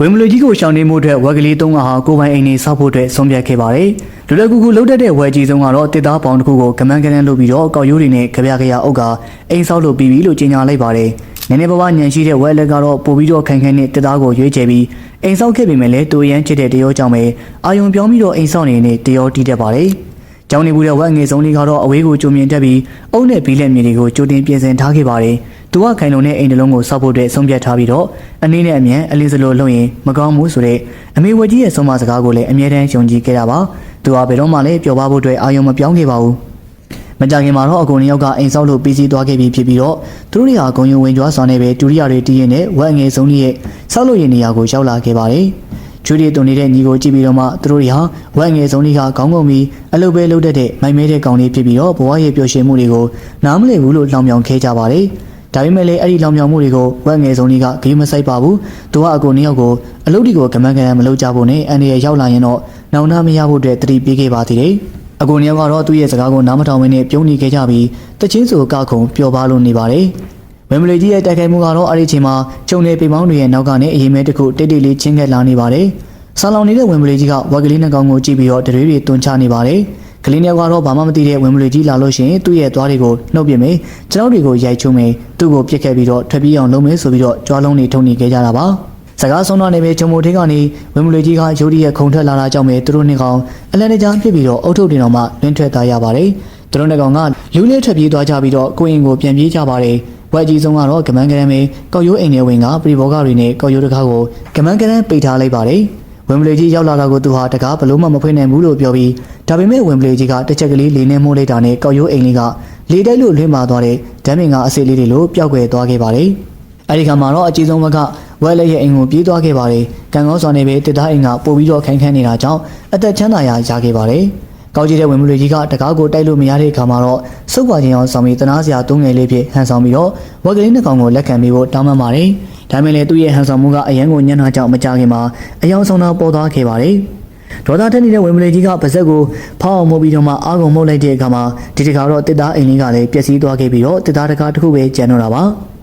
ဝင်းမလူကြီးကိုရှောင်နေမှုအတွက်ဝက်ကလေးသုံးကဟာကိုပိုင်အိမ်နေဆောက်ဖို့အတွက်ဆုံးဖြတ်ခဲ့ပါတယ်လူလက်ကူကူလှုပ်တတ်တဲ့ဝက်ကြီးဆုံးကတော့တစ်သားပေါင်တစ်ခုကိုကမန်းကနန်းလုပ်ပြီးတော့ကောက်ရိုးတွေနဲ့ကြပြကြရအုပ်ကအိမ်ဆောက်လို့ပြီးပြီလို့ကြေညာလိုက်ပါတယ်နည်းနည်းပါးပါးညံရှိတဲ့ဝက်လက်ကတော့ပို့ပြီးတော့ခိုင်ခိုင်နဲ့တစ်သားကိုရွေးချယ်ပြီးအိမ်ဆောက်ခဲ့ပေမဲ့လည်းတူရန်ချစ်တဲ့တရောကြောင့်ပဲအာယုံပြောင်းပြီးတော့အိမ်ဆောက်နေနေတရောတီးတတ်ပါတယ် ကျောင်းနေမှုတဲ့ဝက်ငယ်ဆုံးလေးကတော့အဝေးကိုကြုံမြင်တက်ပြီးအုပ်နဲ့ဘီလက်မြေတွေကိုကြိုတင်ပြင်ဆင်ထားခဲ့ပါတယ်။သူကခိုင်လုံတဲ့အိမ်တစ်လုံးကိုစောက်ဖို့အတွက်ဆုံးဖြတ်ထားပြီးတော့အနည်းနဲ့အမြန်အလင်းစလိုလုပ်ရင်မကောင်းဘူးဆိုတဲ့အမေဝကြီးရဲ့ဆုံးမစကားကိုလည်းအမြဲတမ်းယုံကြည်ခဲ့တာပါ။သူကဘယ်တော့မှလည်းပျော်ပါဖို့အတွက်အာရုံမပြောင်းခဲ့ပါဘူး။မကြခင်မှာတော့အကုန်နှစ်ယောက်ကအိမ်ဆောက်လို့ပြီးစီးသွားခဲ့ပြီဖြစ်ပြီးတော့သူတို့တွေဟာဂုံယုံဝင်ကြွားစွာနဲ့ပဲဒူရိယာတွေတည်ရင်နဲ့ဝက်ငယ်ဆုံးလေးရဲ့ဆောက်လို့ရင်နေရာကိုရောက်လာခဲ့ပါတယ်။ ကျွေးတွေတုန်နေတဲ့ညီကိုကြည့်ပြီးတော့မှသူတို့တွေဟာဝက်ငယ်ဆုံးလေးကခေါင်းငုံပြီးအလုပ်ပဲလုပ်တတ်တဲ့မိုင်မဲတဲ့ကောင်လေးဖြစ်ပြီးတော့ဘဝရဲ့ပျော်ရွှင်မှုတွေကိုနားမလည်ဘူးလို့လောင်ပြောင်ခဲကြပါတယ်။ဒါပေမဲ့လည်းအဲ့ဒီလောင်ပြောင်မှုတွေကိုဝက်ငယ်ဆုံးလေးကဂိမ်းမဆိုင်ပါဘူး။သူကအကိုနှစ်ယောက်ကိုအလုပ်တွေကိုကမန်းကန်းမလုပ်ကြဖို့နဲ့အန်ဒီရဲ့ရောက်လာရင်တော့နောင်တမရဖို့အတွက်တတိပေးခဲ့ပါသေးတယ်။အကိုနှစ်ယောက်ကတော့သူ့ရဲ့စကားကိုနားမထောင်မင်းနဲ့ပြုံးနေခဲ့ကြပြီးတချင်းဆိုကခုံပျော်ပါလို့နေပါတယ်။ ဝမ်ဘလီကြီးရဲ့တိုက်ခိုက်မှုကတော့အဲ့ဒီချိန်မှာကျုံနေပေမောင်းတွေရဲ့နောက်ကနေအရင်မဲတစ်ခုတိတ်တိတ်လေးချင်းကက်လာနေပါတယ်။ဆာလောင်နေတဲ့ဝမ်ဘလီကြီးကဝက်ကလေးနှကောင်ကိုကြည့်ပြီးတော့တရွေးတွေတွန်းချနေပါတယ်။ကလေးနှစ်ယောက်ကတော့ဘာမှမသိတဲ့ဝမ်ဘလီကြီးလာလို့ရှိရင်သူ့ရဲ့သွားတွေကိုနှုတ်ပြမယ်။ကျွန်တော်တွေကိုရိုက်ချုံမယ်။သူ့ကိုပြစ်ခဲ့ပြီးတော့ထွက်ပြေးအောင်လုပ်မယ်ဆိုပြီးတော့ကြွားလုံးတွေထုံနေခဲ့ကြတာပါ။စကားဆုံးတော့နေပဲဂျုံမိုထေးကနေဝမ်ဘလီကြီးကရိုးဒီရဲ့ခုံထွက်လာတာကြောင့်ပဲသူတို့နှစ်ကောင်အလန်တကြားဖြစ်ပြီးတော့အုတ်ထုတ်တင်တော်မှလွင့်ထွက်သွားရပါတယ်။သူတို့နှစ်ကောင်ကလူလေးထွက်ပြေးသွားကြပြီးတော့ကိုရင်ကိုပြန်ပြေးကြပါတယ်။ ဝက်ကြီးဆုံးကတော့ကမန်းကရမ်းပဲကောက်ရိုးအိမ်ထဲဝင်ကပရိဘောဂတွေနဲ့ကောက်ရိုးတကားကိုကမန်းကရမ်းပိတ်ထားလိုက်ပါတယ်။ဝင်ပလေကြီးရောက်လာတာကိုသူဟာတကားဘလို့မှမဖွင့်နိုင်ဘူးလို့ပြောပြီးဒါပေမဲ့ဝင်ပလေကြီးကတစ်ချက်ကလေးလေးနဲ့မိုးလိုက်တာနဲ့ကောက်ရိုးအိမ်လေးကလေတိုက်လို့လွင့်မာသွားတဲ့ဓာတ်မင်ကအစိလေးတွေလိုပျောက်ကွယ်သွားခဲ့ပါတယ်။အဲဒီခါမှာတော့အကြီးဆုံးဘက်ကဝက်လက်ရဲ့အိမ်ကိုပြေးသွားခဲ့ပါတယ်။ကံကောင်းစွာနဲ့ပဲတစ်သားအိမ်ကပို့ပြီးတော့ခိုင်ခန့်နေတာကြောင့်အသက်ချမ်းသာရာရခဲ့ပါတယ်။ ကောက်ကြည့်တဲ့ဝင်မလူကြီးကတကားကိုတိုက်လို့မရတဲ့အခါမှာတော့စုပ်ပါခြင်းအောင်ဆောင်ပြီးတနာစရာတုံးငယ်လေးဖြစ်ဟန်ဆောင်ပြီးတော့ဝက်ကလေးနှစ်ကောင်ကိုလက်ခံပြီးဖို့တောင်းပန်ပါတယ်။ဒါပေမဲ့လည်းသူ့ရဲ့ဟန်ဆောင်မှုကအရန်ကိုညံ့နှာကြောင့်မကြခင်မှာအယောင်ဆောင်တာပေါ်သွားခဲ့ပါတယ်။ဒေါသတက်နေတဲ့ဝင်မလေးကြီးကပါဇက်ကိုဖောက်အောင်မှုပြီးတော့မှအာကုံမှုတ်လိုက်တဲ့အခါမှာဒီတခါတော့တစ်သားအိမ်လေးကလည်းပျက်စီးသွားခဲ့ပြီးတော့တစ်သားတကားတစ်ခုပဲကျန်တော့တာပါ။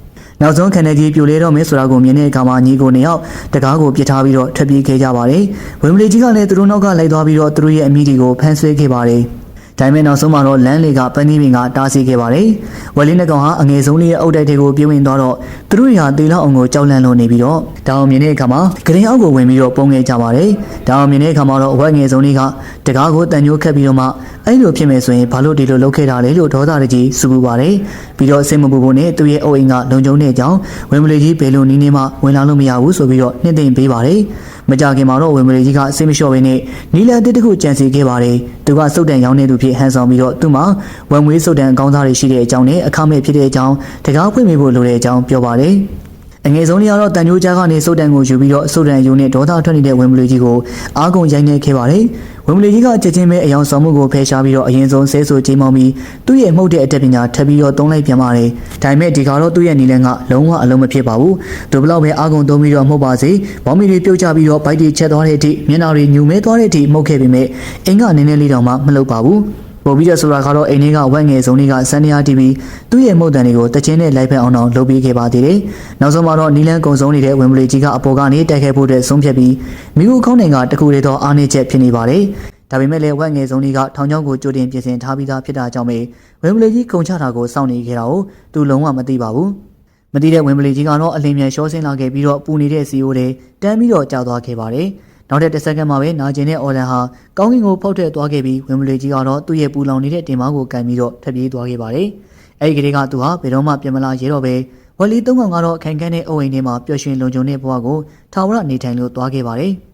နောက်ဆုံးခန္ဓာကြီးပြိုလဲတော့မယ်ဆိုတာကိုမြင်တဲ့အခါမှာညီကိုနှစ်ယောက်တကားကိုပြစ်ထားပြီးတော့ထွက်ပြေးခဲ့ကြပါတယ်။ဝင်းမလီကြီးကလည်းသူတို့နောက်ကလိုက်သွားပြီးတော့သူတို့ရဲ့အမိတွေကိုဖမ်းဆွဲခဲ့ပါတယ်။ ဒါပေမဲ့နောက်ဆုံးမှာတော့လမ်းလေးကပန်းသီးပင်ကတားဆီးခဲ့ပါတယ်။ဝယ်လေးနှစ်ကောင်ဟာအငယ်ဆုံးလေးရဲ့အုတ်တိုက်တွေကိုပြေးဝင်သွားတော့သူတို့ရာတေလောက်အောင်ကိုကြောက်လန့်လို့နေပြီးတော့တောင်မြင်တဲ့အခါမှာဂရင်အောက်ကိုဝင်ပြီးတော့ပုံငယ်ကြပါတယ်။တောင်မြင်တဲ့အခါမှာတော့အဝက်ငယ်ဆုံးလေးကတကားကိုတန်ညိုးခတ်ပြီးတော့မှအဲ့လိုဖြစ်မယ်ဆိုရင်ဘာလို့ဒီလိုလုပ်ခဲ့တာလဲလို့ဒေါသတကြီးစူပူပါတယ်။ပြီးတော့အစင်မပူဖို့နဲ့သူ့ရဲ့အုပ်အိမ်ကလုံခြုံတဲ့အကြောင်းဝင်းမလီကြီးဘယ်လိုနီးနေမှဝင်လာလို့မရဘူးဆိုပြီးတော့နှိမ့်သိမ့်ပေးပါတယ်။ မကြခင်မှာတော့ဝင်းမလီကြီးကစိတ်မလျှော့ဘဲနဲ့နီလန်တစ်တစ်ခုကြံစီခဲ့ပါတယ်။သူကစုတ်တန်ရောင်းနေသူဖြစ်ဟန်ဆောင်ပြီးတော့သူ့မှာဝမ်မွေးစုတ်တန်အကောင်းစားတွေရှိတဲ့အကြောင်းနဲ့အခမဲ့ဖြစ်တဲ့အကြောင်းတကားဖွင့်ပေးဖို့လိုတဲ့အကြောင်းပြောပါတယ်။ အငယ်ဆုံးလေးကတော့တန်ညိုးကြားကနေစုတ်တန်ကိုယူပြီးတော့စုတ်တန်ယူနဲ့ဒေါသထွက်နေတဲ့ဝင်းမလီကြီးကိုအားကုန်ရိုက်နှက်ခဲ့ပါတယ်။ဝင်းမလီကြီးကချက်ချင်းပဲအယောင်ဆောင်မှုကိုဖယ်ရှားပြီးတော့အရင်ဆုံးဆဲဆိုချိန်မောင်းပြီးသူ့ရဲ့မှုတ်တဲ့အတက်ပညာထပ်ပြီးတော့သုံးလိုက်ပြန်ပါတယ်။ဒါပေမဲ့ဒီကတော့သူ့ရဲ့နီလန်ကလုံးဝအလုံးမဖြစ်ပါဘူး။သူဘလောက်ပဲအားကုန်သုံးပြီးတော့မှုတ်ပါစေ။ဘောင်းမီတွေပြုတ်ကျပြီးတော့ဘိုက်တွေချက်သွားတဲ့အထိမျက်နှာတွေညူမဲသွားတဲ့အထိမှုတ်ခဲ့ပေမဲ့အင်ကနည်းနည်းလေးတောင်မှမလုပ်ပါဘူး။ ပို့ပြီးတော့ဆိုတာကတော့အိမ်လေးကဝက်ငယ်စုံလေးကစန်နီယာတီဗီသူ့ရဲ့မှုတ်တန်တွေကိုတချင်းနဲ့လိုက်ဖက်အောင်အောင်လုပ်ပေးခဲ့ပါသေးတယ်။နောက်ဆုံးမှာတော့နီလန်ကုံဆုံးနေတဲ့ဝင်မလီကြီးကအပေါ်ကနေတိုက်ခိုက်ဖို့အတွက်ဆုံးဖြတ်ပြီးမိကူခေါင်းနိုင်ကတခုတည်းသောအားနည်းချက်ဖြစ်နေပါတယ်။ဒါပေမဲ့လည်းဝက်ငယ်စုံလေးကထောင်ချောင်းကိုကြိုတင်ပြင်ဆင်ထားပြီးသားဖြစ်တာကြောင့်ပဲဝင်မလီကြီးကုံချတာကိုစောင့်နေခဲ့တာကိုသူလုံးဝမသိပါဘူး။မတိတဲ့ဝင်ပလီကြီးကတော့အလင်းမြန်ရှောဆင်းလာခဲ့ပြီးတော့ပူနေတဲ့စီအိုတွေတန်းပြီးတော့ကြာသွားခဲ့ပါတယ်။ နောက်တဲ့တစ်စက္ကန့်မှာပဲနာကျင်တဲ့အော်လန်ဟာကောင်းကင်ကိုဖောက်ထွက်သွားခဲ့ပြီးဝင်ပလီကြီးကတော့သူ့ရဲ့ပူလောင်နေတဲ့တင်မောင်းကိုကန်ပြီးတော့ထပ်ပြေးသွားခဲ့ပါတယ်။အဲဒီကလေးကသူဟာဘယ်တော့မှပြန်မလာရဲတော့ပဲဝက်လီသုံးကောင်ကတော့ခိုင်ခန့်တဲ့အိုအိမ်ထဲမှာပျော်ရွှင်လုံခြုံတဲ့ဘဝကိုထာဝရနေထိုင်လို့သွားခဲ့ပါတယ်။